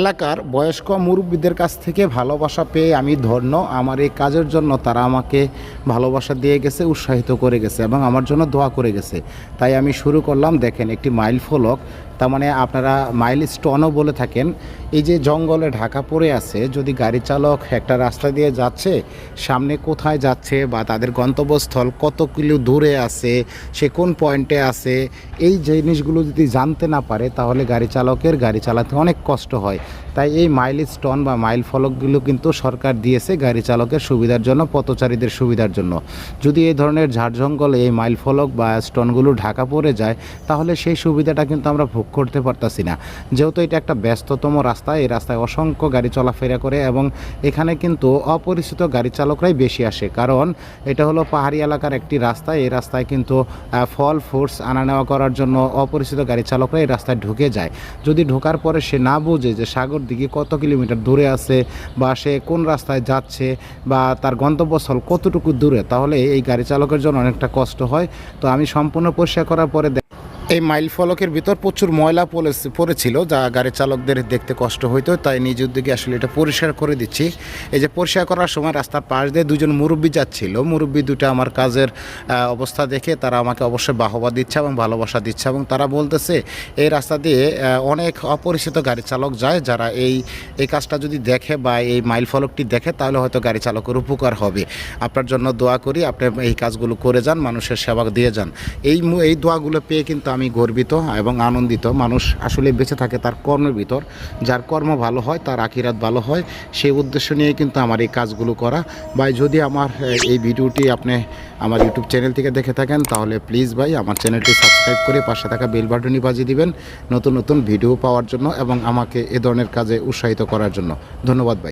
এলাকার বয়স্ক মুরব্বীদের কাছ থেকে ভালোবাসা পেয়ে আমি ধন্য। আমার এই কাজের জন্য তারা আমাকে ভালোবাসা দিয়ে গেছে, উৎসাহিত করে গেছে এবং আমার জন্য দোয়া করে গেছে। তাই আমি শুরু করলাম, দেখেন, একটি মাইল ফলক তার মানে আপনারা মাইল স্টোনও বলে থাকেন। এই যে জঙ্গলে ঢাকা পড়ে আছে, যদি গাড়ি চালক একটা রাস্তা দিয়ে যাচ্ছে, সামনে কোথায় যাচ্ছে বা তাদের গন্তব্যস্থল কত কিলো দূরে আছে, সে কোন পয়েন্টে আছে, এই জিনিসগুলো যদি জানতে না পারে, তাহলে গাড়ি চালকের গাড়ি চালাতে অনেক কষ্ট হয়। তাই এই মাইল স্টোন বা মাইল ফলকগুলো কিন্তু সরকার দিয়েছে গাড়ি চালকের সুবিধার জন্য, পথচারীদের সুবিধার জন্য। যদি এই ধরনের ঝাড় জঙ্গলে এই মাইল ফলক বা স্টোনগুলো ঢাকা পড়ে যায়, তাহলে সেই সুবিধাটা কিন্তু আমরা ভোগ করতে পারতাছি না। যেহেতু এটা একটা ব্যস্ততম রাস্তা, এই রাস্তায় অসংখ্য গাড়ি চলাফেরা করে এবং এখানে কিন্তু অপরিচিত গাড়ি চালকরাই বেশি আসে। কারণ এটা হলো পাহাড়ি এলাকার একটি রাস্তা, এই রাস্তায় কিন্তু ফল, ফ্রুটস আনা নেওয়া করার জন্য অপরিচিত গাড়ি চালকরা এই রাস্তায় ঢুকে যায়। যদি ঢোকার পরে সে না বুঝে যে সাগর দিকে কত কিলোমিটার দূরে আছে বা সে কোন রাস্তায় যাচ্ছে বা তার গন্তব্যস্থল কতটুকু দূরে, তাহলে এই গাড়ি চালকের জন্য অনেকটা কষ্ট হয়। তো আমি সম্পূর্ণ পরিষ্কার করার পরে এই মাইল ফলকের ভিতর প্রচুর ময়লা পড়েছে- পড়েছিল, যা গাড়ি চালকদের দেখতে কষ্ট হইতো, তাই নিজ উদ্যোগে আসলে এটা পরিষ্কার করে দিচ্ছি। এই যে পরিষ্কার করার সময় রাস্তার পাশ দিয়ে দুজন মুরব্বী যাচ্ছিল। মুরব্বী দুটো আমার কাজের অবস্থা দেখে তারা আমাকে অবশ্যই বাহবা দিচ্ছে এবং ভালোবাসা দিচ্ছে এবং তারা বলতেছে, এই রাস্তা দিয়ে অনেক অপরিচিত গাড়ি চালক যায়, যারা এই এই কাজটা যদি দেখে বা এই মাইল ফলকটি দেখে, তাহলে হয়তো গাড়ি চালকের উপকার হবে। আপনার জন্য দোয়া করি, আপনি এই কাজগুলো করে যান, মানুষের সেবা দিয়ে যান। এই এই দোয়াগুলো পেয়ে কিন্তু আমি গর্বিত এবং আনন্দিত। মানুষ আসলে বেঁচে থাকে তার কর্মের ভিতর। যার কর্ম ভালো হয়, তার আখিরাত ভালো হয়। সেই উদ্দেশ্য নিয়ে কিন্তু আমার এই কাজগুলো করা। ভাই, যদি আমার এই ভিডিওটি আপনি আমার ইউটিউব চ্যানেল থেকে দেখে থাকেন, তাহলে প্লিজ ভাই, আমার চ্যানেলটি সাবস্ক্রাইব করে পাশে থাকা বেল বাটনটি বাজিয়ে দিবেন নতুন নতুন ভিডিও পাওয়ার জন্য এবং আমাকে এ ধরনের কাজে উৎসাহিত করার জন্য। ধন্যবাদ ভাই।